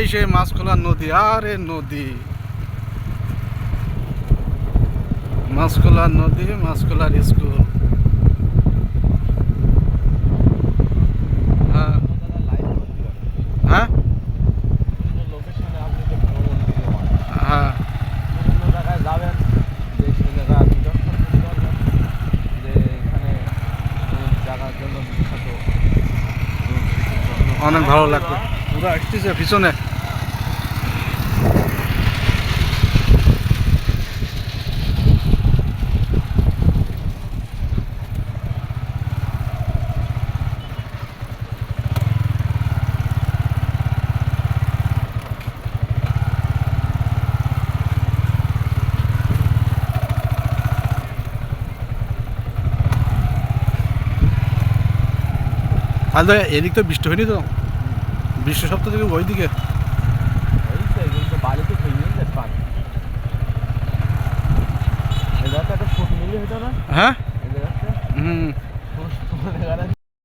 এই সেই মাছখোলা নদী, আরে নদী। মাছখোলা নদী, মাছখোলার স্কুল হ্যাঁ। হ্যাঁ? হ্যাঁ। অনেক ভালো লাগবে। পুরো আসতেছে পিছনে। তাহলে এদিক তো বৃষ্টি হয়নি তো। বৃষ্টি সপ্তাহ থেকে ওই দিকে তো হ্যাঁ? হুম।